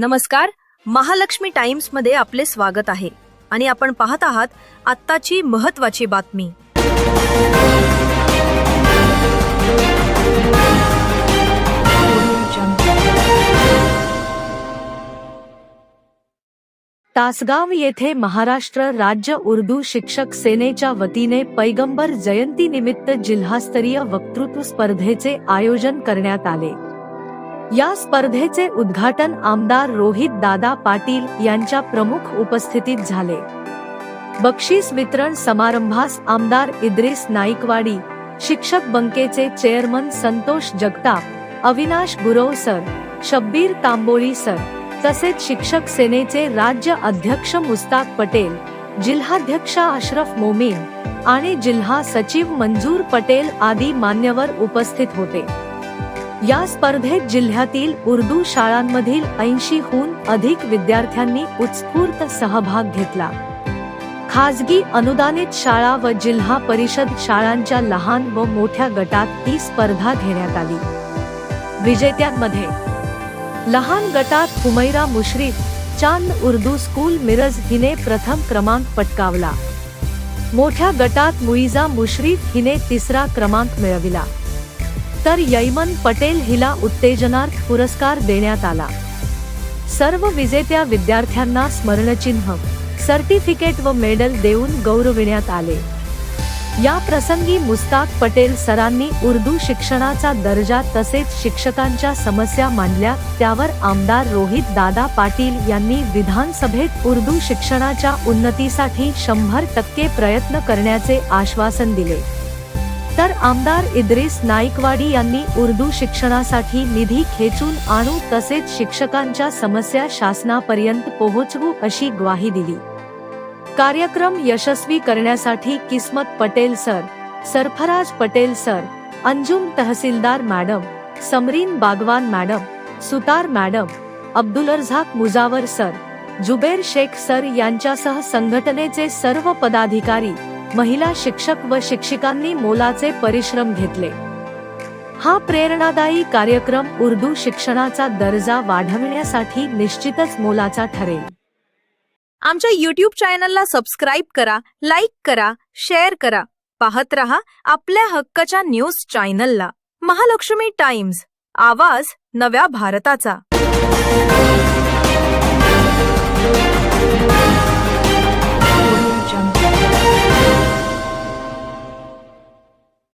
नमस्कार महालक्ष्मी टाइम्समध्ये आपले स्वागत आहे आणि आपण पाहत आहात आत्ताची महत्वाची बातमी. तासगाव येथे महाराष्ट्र राज्य उर्दू शिक्षक सेनेच्या वतीने पैगंबर जयंतीनिमित्त जिल्हास्तरीय वक्तृत्व स्पर्धेचे आयोजन करण्यात आले. या स्पर्धेचे उद्घाटन आमदार रोहित दादा पाटील यांच्या प्रमुख उपस्थितीत झाले. बक्षीस वितरण समारंभास आमदार इद्रिस नाईकवाडी शिक्षक बंकेचे chairman Santosh Jagtap Avinash Gurav sir Shabbir Tamboli sir तसेच शिक्षक सेनेचे राज्य अध्यक्ष मुस्ताक पटेल जिल्हाध्यक्षा अशरफ मोमीन आणि जिल्हा सचिव मंजूर पटेल आदी मान्यवर उपस्थित होते. या स्पर्धेत जिल्ह्यातील उर्दू शाळांमधील ऐंशीहून अधिक विद्यार्थ्यांनी उत्स्फूर्त सहभाग घेतला. खाजगी अनुदानित शाळा व जिल्हा परिषद शाळांच्या लहान व मोठ्या गटात ही स्पर्धा घेण्यात आली. विजेत्यांमध्ये लहान गटात हुमैरा मुश्रीफ चांद उर्दू स्कूल मिरज हिने प्रथम क्रमांक पटकावला. मोठ्या गटात मुईजा मुश्रीफ हिने तिसरा क्रमांक मिळविला. तर यैमन पटेल हिला उत्तेजनार्थ पुरस्कार देण्यात आला. सर्व विजेत्या विद्यार्थ्यांना स्मरणचिन्ह सर्टिफिकेट व मेडल देऊन गौरविण्यात आले. या प्रसंगी मुस्ताक पटेल सरांनी उर्दू शिक्षणाचा दर्जा तसेच शिक्षकांच्या समस्या मांडल्या त्यावर आमदार रोहित दादा पाटील यांनी विधानसभेत उर्दू शिक्षणाच्या उन्नतीसाठी शंभर टक्के प्रयत्न करण्याचे आश्वासन दिले. तर आमदार इद्रिस नाईकवाडी यांनी उर्दू शिक्षणासाठी निधी खेचून आणू तसेच शिक्षकांच्या समस्या शासनापर्यंत पोहोचवू अशी ग्वाही दिली. कार्यक्रम यशस्वी करण्यासाठी Kismat Patel sir Sarfaraz Patel sir Anjum Tahsildar madam Samreen Bagwan madam Sutar madam Abdulrazak Mujawar sir Zuber Shaikh sir यांच्यासह संघटनेचे सर्व पदाधिकारी महिला शिक्षक व शिक्षिकांनी मोलाचे परिश्रम घेतले. हा प्रेरणादायी कार्यक्रम उर्दू शिक्षणाचा दर्जा वाढविण्यासाठी निश्चितच मोलाचा ठरेल. आमच्या यूट्यूब चॅनलला सबस्क्राईब करा लाईक करा शेअर करा. पाहत रहा आपल्या हक्काच्या न्यूज चॅनलला महालक्ष्मी टाइम्स आवाज नव्या भारताचा.